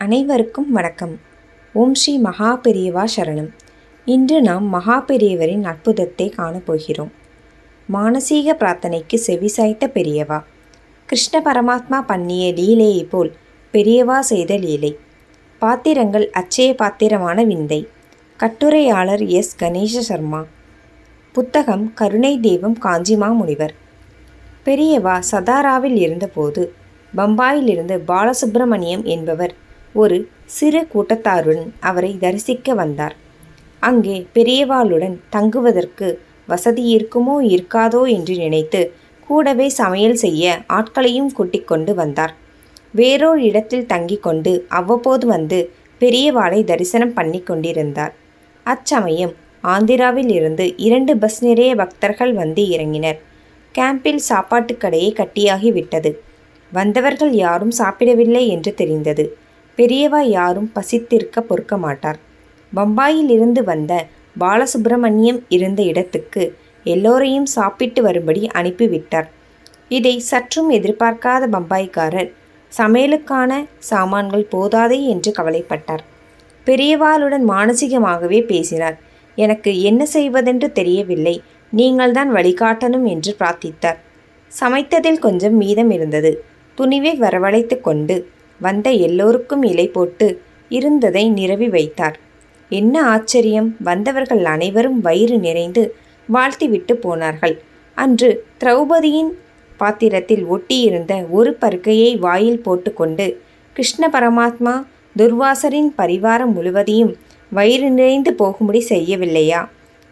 அனைவருக்கும் வணக்கம். ஓம் ஸ்ரீ மகா பெரியவா சரணம். இன்று நாம் மகா பெரியவரின் அற்புதத்தை காணப்போகிறோம். மானசீக பிரார்த்தனைக்கு செவிசாய்த்த பெரியவா. கிருஷ்ண பரமாத்மா பண்ணிய லீலையைப் போல் பெரியவா செய்த லீலை. பாத்திரங்கள் அச்சய பாத்திரமான விந்தை. கட்டுரையாளர் எஸ். கணேச சர்மா. புத்தகம் கருணை தெய்வம் காஞ்சிமா முனிவர். பெரியவா சதாராவில் இருந்தபோது பம்பாயிலிருந்து பாலசுப்பிரமணியம் என்பவர் ஒரு சிறு கூட்டத்தாருடன் அவரை தரிசிக்க வந்தார். அங்கே பெரியவாளுடன் தங்குவதற்கு வசதி இருக்குமோ இருக்காதோ என்று நினைத்து கூடவே சமையல் செய்ய ஆட்களையும் கூட்டிக் கொண்டு வந்தார். வேறொரு இடத்தில் தங்கிக் கொண்டு அவ்வப்போது வந்து பெரியவாளை தரிசனம் பண்ணி கொண்டிருந்தார். அச்சமயம் ஆந்திராவில் இருந்து இரண்டு பஸ் நிறைய பக்தர்கள் வந்து இறங்கினர். கேம்பில் சாப்பாட்டுக் கடையை கட்டியாகிவிட்டது வந்தவர்கள் யாரும் சாப்பிடவில்லை என்று தெரிந்தது. பெரியவா யாரும் பசித்திருக்க பொறுக்க மாட்டார். பம்பாயிலிருந்து வந்த பாலசுப்பிரமணியம் இருந்த இடத்துக்கு எல்லோரையும் சாப்பிட்டு வரும்படி அனுப்பிவிட்டார். இதை சற்றும் எதிர்பார்க்காத பம்பாய்க்காரர் சமையலுக்கான சாமான்கள் போதாதே என்று கவலைப்பட்டார். பெரியவாளுடன் மானசீகமாகவே பேசினார். எனக்கு என்ன செய்வதென்று தெரியவில்லை. நீங்கள்தான் வழிகாட்டணும் என்று பிரார்த்தித்தார். சமைத்ததில் கொஞ்சம் மீதம் இருந்தது. துணிவை வரவழைத்து கொண்டு வந்த எல்லோருக்கும் இலை போட்டு இருந்ததை நிரவி வைத்தார். என்ன ஆச்சரியம்! வந்தவர்கள் அனைவரும் வயிறு நிறைந்து வாழ்த்திவிட்டு போனார்கள். அன்று திரௌபதியின் பாத்திரத்தில் ஒட்டியிருந்த ஒரு பருக்கையை வாயில் போட்டுக்கொண்டு கிருஷ்ண பரமாத்மா துர்வாசரின் பரிவாரம் முழுவதையும் வயிறு நிறைந்து போகும்படி செய்யவில்லையா?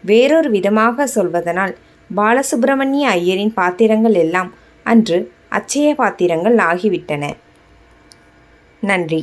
வேறொரு விதமாக சொல்வதனால் பாலசுப்பிரமணிய ஐயரின் பாத்திரங்கள் எல்லாம் அன்று அச்சய பாத்திரங்கள் ஆகிவிட்டன. நன்றி.